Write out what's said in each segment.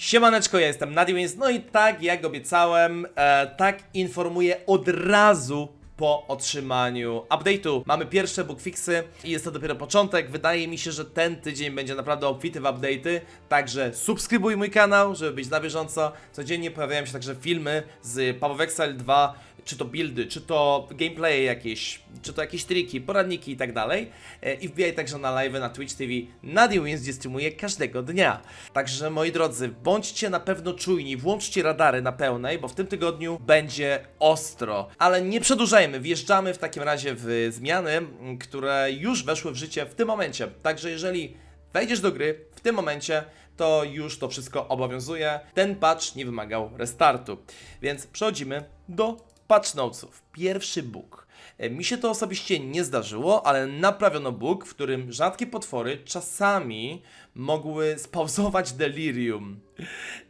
Siemaneczko, ja jestem Nadiwins, no i tak jak obiecałem, e, tak informuję od razu po otrzymaniu update'u. Mamy pierwsze bugfixy i jest to dopiero początek. Wydaje mi się, że ten tydzień będzie naprawdę obfity w update'y, także subskrybuj mój kanał, żeby być na bieżąco. Codziennie pojawiają się także filmy z Paweł Excel 2, czy to buildy, czy to gameplaye jakieś, czy to jakieś triki, poradniki i tak dalej. E, I wbijaj także na live na Twitch TV Nadia Wins, gdzie streamuję każdego dnia. Także moi drodzy, bądźcie na pewno czujni, włączcie radary na pełnej, bo w tym tygodniu będzie ostro. Ale nie przedłużajmy, wjeżdżamy w takim razie w zmiany, które już weszły w życie w tym momencie. Także jeżeli wejdziesz do gry w tym momencie, to już to wszystko obowiązuje. Ten patch nie wymagał restartu. Więc przechodzimy do patch notesów. Pierwszy bug. E, Mi się to osobiście nie zdarzyło, ale naprawiono bug, w którym rzadkie potwory czasami mogły spauzować delirium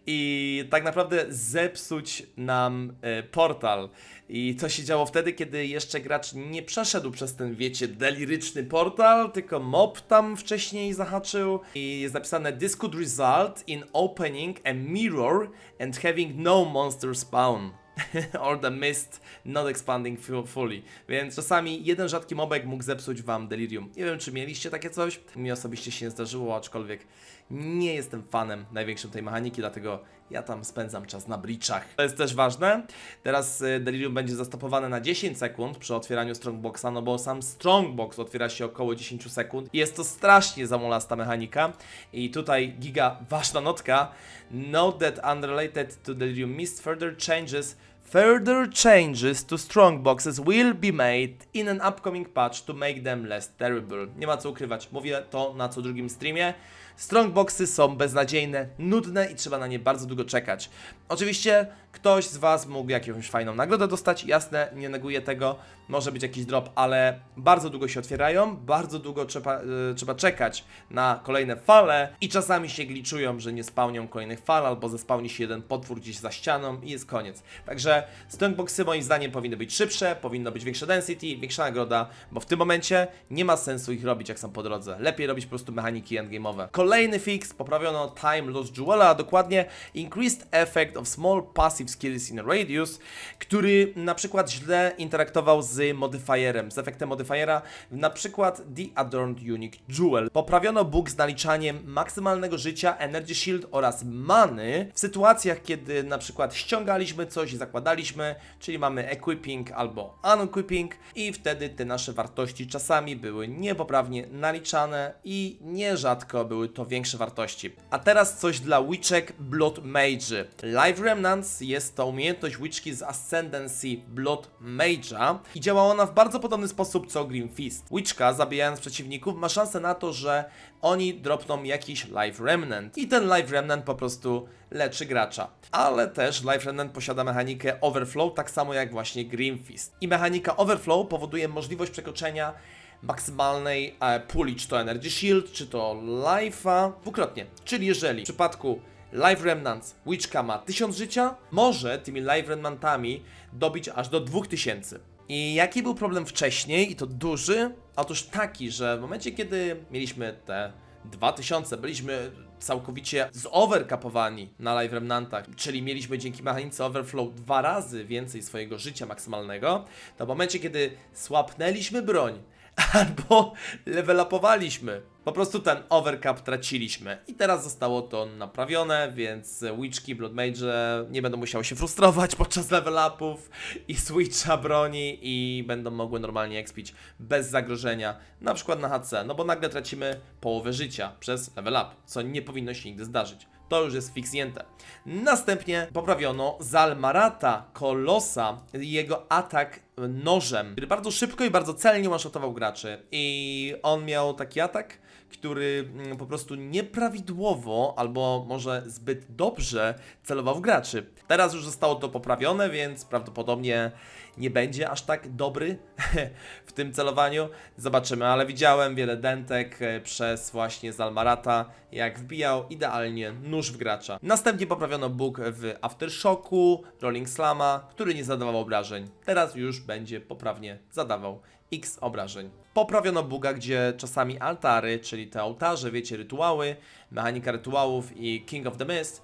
i tak naprawdę zepsuć nam e, portal. I to się działo wtedy, kiedy jeszcze gracz nie przeszedł przez ten, wiecie, deliryczny portal, tylko mob tam wcześniej zahaczył. I jest napisane: This could result in opening a mirror and having no monster spawn. or the mist not expanding fu- fully. Więc czasami jeden rzadki mobek mógł zepsuć wam delirium. Nie wiem, czy mieliście takie coś. Mi osobiście się nie zdarzyło, aczkolwiek nie jestem fanem największym tej mechaniki, dlatego ja tam spędzam czas na bliczach. To jest też ważne. Teraz y, delirium będzie zastopowane na 10 sekund przy otwieraniu strongboxa, no bo sam strongbox otwiera się około 10 sekund. Jest to strasznie zamolasta mechanika. I tutaj giga ważna notka. Note that unrelated to delirium mist further changes Further changes to strongboxes will be made in an upcoming patch to make them less terrible. Nie ma co ukrywać, mówię to na co drugim streamie. Strongboxy są beznadziejne, nudne i trzeba na nie bardzo długo czekać. Oczywiście ktoś z Was mógł jakąś fajną nagrodę dostać, jasne, nie neguję tego, może być jakiś drop, ale bardzo długo się otwierają, bardzo długo trzeba, y, trzeba czekać na kolejne fale i czasami się gliczują, że nie spełnią kolejnych fal, albo zespałni się jeden potwór gdzieś za ścianą i jest koniec. Także strongboxy moim zdaniem powinny być szybsze, powinno być większe density, większa nagroda, bo w tym momencie nie ma sensu ich robić jak są po drodze. Lepiej robić po prostu mechaniki endgame'owe. Kolejny fix, poprawiono time loss jewela, a dokładnie increased effect of small passive skills in radius, który na przykład źle interaktował z modifierem, z efektem modifiera, na przykład The Adorned Unique Jewel. Poprawiono bug z naliczaniem maksymalnego życia, energy shield oraz many w sytuacjach, kiedy na przykład ściągaliśmy coś i zakładaliśmy, czyli mamy equipping albo unequipping i wtedy te nasze wartości czasami były niepoprawnie naliczane i nierzadko były to większe wartości. A teraz coś dla Witchek Blood Mage. Live Remnants jest to umiejętność Witchki z Ascendancy Blood Mage'a i działa ona w bardzo podobny sposób co Grim Fist. Witchka, zabijając przeciwników, ma szansę na to, że oni dropną jakiś Live Remnant i ten Live Remnant po prostu leczy gracza. Ale też Life Remnant posiada mechanikę Overflow, tak samo jak właśnie Grim Fist. I mechanika Overflow powoduje możliwość przekroczenia maksymalnej e, puli, czy to Energy Shield, czy to Life'a, dwukrotnie. Czyli jeżeli w przypadku Life Remnants Witchka ma 1000 życia, może tymi Life Remnantami dobić aż do 2000. I jaki był problem wcześniej, i to duży? Otóż taki, że w momencie, kiedy mieliśmy te 2000, byliśmy całkowicie zoverkapowani na Live Remnantach, czyli mieliśmy dzięki mechanice Overflow dwa razy więcej swojego życia maksymalnego, to w momencie, kiedy słapnęliśmy broń, albo level upowaliśmy. Po prostu ten overcap traciliśmy. I teraz zostało to naprawione, więc Witchki, Blood Mage nie będą musiały się frustrować podczas level upów i switcha broni i będą mogły normalnie expić bez zagrożenia, na przykład na HC, no bo nagle tracimy połowę życia przez level up, co nie powinno się nigdy zdarzyć. To już jest fiksjęte. Następnie poprawiono Zalmarata, Kolosa, jego atak nożem, który bardzo szybko i bardzo celnie one-shotował graczy. I on miał taki atak, który mm, po prostu nieprawidłowo, albo może zbyt dobrze celował w graczy. Teraz już zostało to poprawione, więc prawdopodobnie nie będzie aż tak dobry w tym celowaniu. Zobaczymy, ale widziałem wiele dentek e, przez właśnie Zalmarata, jak wbijał idealnie nóż w gracza. Następnie poprawiono bug w Aftershocku, Rolling Slama, który nie zadawał obrażeń. Teraz już będzie poprawnie zadawał x obrażeń. Poprawiono buga, gdzie czasami altary, czyli te ołtarze, wiecie, rytuały, mechanika rytuałów i King of the Mist,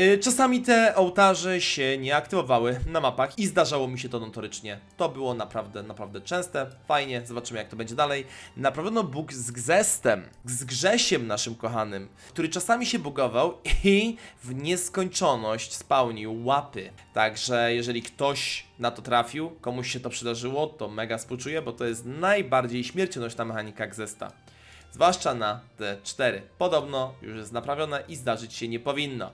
y, Czasami te ołtarze się nie aktywowały na mapach i zdarzało mi się to notorycznie. To było naprawdę, naprawdę częste. Fajnie, zobaczymy jak to będzie dalej. Naprawiono bóg z Gzestem, z Grzesiem naszym kochanym, który czasami się bugował i w nieskończoność spełnił łapy. Także jeżeli ktoś na to trafił, komuś się to przydarzyło, to mega współczuję, bo to jest najbardziej śmiercionośna mechanika Gzesta zwłaszcza na te 4. Podobno już jest naprawione i zdarzyć się nie powinno.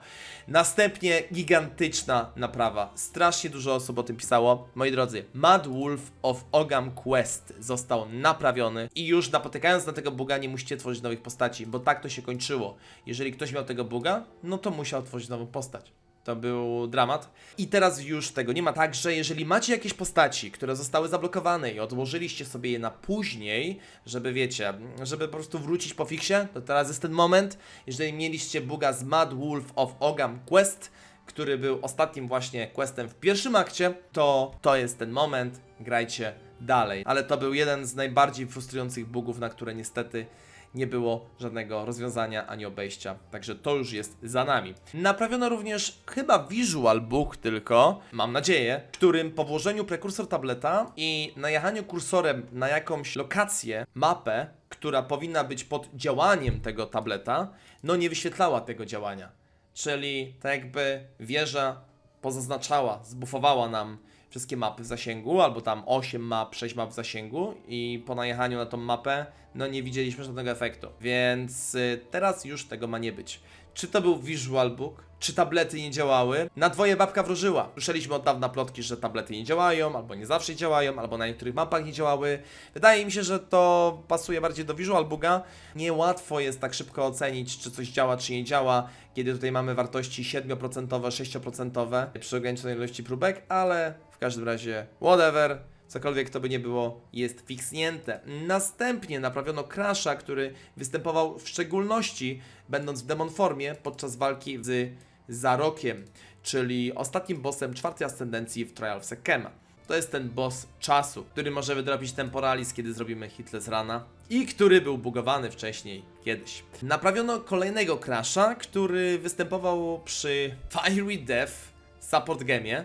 Następnie gigantyczna naprawa. Strasznie dużo osób o tym pisało. Moi drodzy, Mad Wolf of Ogam Quest został naprawiony i już napotykając na tego buga nie musicie tworzyć nowych postaci, bo tak to się kończyło. Jeżeli ktoś miał tego buga, no to musiał tworzyć nową postać. To był dramat. I teraz już tego nie ma. Także jeżeli macie jakieś postaci, które zostały zablokowane i odłożyliście sobie je na później, żeby wiecie, żeby po prostu wrócić po fiksie, to teraz jest ten moment. Jeżeli mieliście buga z Mad Wolf of Ogam Quest, który był ostatnim właśnie questem w pierwszym akcie, to to jest ten moment. Grajcie dalej. Ale to był jeden z najbardziej frustrujących bugów, na które niestety nie było żadnego rozwiązania ani obejścia. Także to już jest za nami. Naprawiono również chyba Visual Book tylko, mam nadzieję, w którym po włożeniu prekursor tableta i najechaniu kursorem na jakąś lokację, mapę, która powinna być pod działaniem tego tableta, no nie wyświetlała tego działania. Czyli tak jakby wieża pozaznaczała, zbufowała nam wszystkie mapy w zasięgu, albo tam 8 map, 6 map w zasięgu i po najechaniu na tą mapę, no nie widzieliśmy żadnego efektu. Więc y, teraz już tego ma nie być. Czy to był Visual Book? Czy tablety nie działały? Na dwoje babka wróżyła. Słyszeliśmy od dawna plotki, że tablety nie działają, albo nie zawsze działają, albo na niektórych mapach nie działały. Wydaje mi się, że to pasuje bardziej do Visual Booga. Niełatwo jest tak szybko ocenić, czy coś działa, czy nie działa, kiedy tutaj mamy wartości 7%, 6% przy ograniczonej ilości próbek, ale każdym razie, whatever. Cokolwiek to by nie było, jest fiksnięte. Następnie naprawiono Crasha, który występował w szczególności, będąc w demon formie, podczas walki z Zarokiem, czyli ostatnim bossem czwartej ascendencji w Trial of Sekema. To jest ten boss czasu, który może wydrobić temporalis, kiedy zrobimy hitless rana i który był bugowany wcześniej, kiedyś. Naprawiono kolejnego Crasha, który występował przy Fiery Death support gemie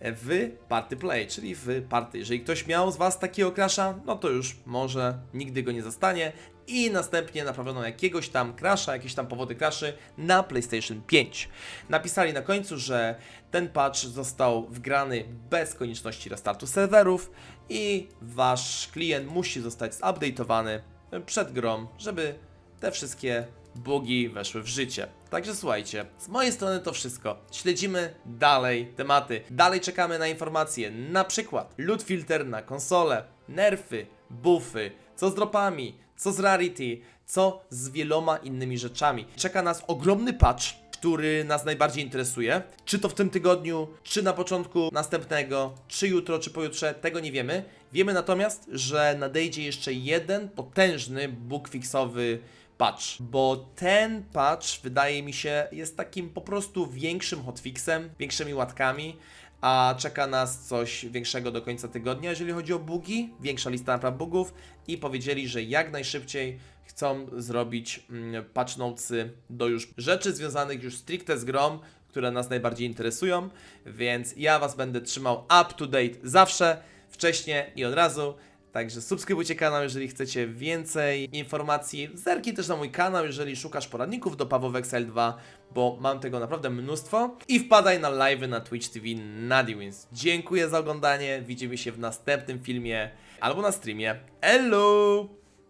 w party play, czyli w party. Jeżeli ktoś miał z Was takiego crasha, no to już może nigdy go nie zastanie. I następnie naprawiono jakiegoś tam crasha, jakieś tam powody crashy na PlayStation 5. Napisali na końcu, że ten patch został wgrany bez konieczności restartu serwerów i Wasz klient musi zostać zupdate'owany przed grą, żeby te wszystkie bugi weszły w życie. Także słuchajcie, z mojej strony to wszystko. Śledzimy dalej tematy. Dalej czekamy na informacje, na przykład loot filter na konsolę, nerfy, buffy, co z dropami, co z rarity, co z wieloma innymi rzeczami. Czeka nas ogromny patch, który nas najbardziej interesuje. Czy to w tym tygodniu, czy na początku następnego, czy jutro, czy pojutrze, tego nie wiemy. Wiemy natomiast, że nadejdzie jeszcze jeden potężny bug fixowy patch, bo ten patch wydaje mi się jest takim po prostu większym hotfixem, większymi łatkami, a czeka nas coś większego do końca tygodnia, jeżeli chodzi o bugi, większa lista napraw bugów i powiedzieli, że jak najszybciej chcą zrobić mm, patch notesy do już rzeczy związanych już stricte z grą, które nas najbardziej interesują, więc ja Was będę trzymał up to date zawsze, wcześnie i od razu. Także subskrybujcie kanał, jeżeli chcecie więcej informacji. Zerknij też na mój kanał, jeżeli szukasz poradników do Pawłowek Excel 2, bo mam tego naprawdę mnóstwo. I wpadaj na live na Twitch TV Nadiwins. Dziękuję za oglądanie, widzimy się w następnym filmie albo na streamie. Hello!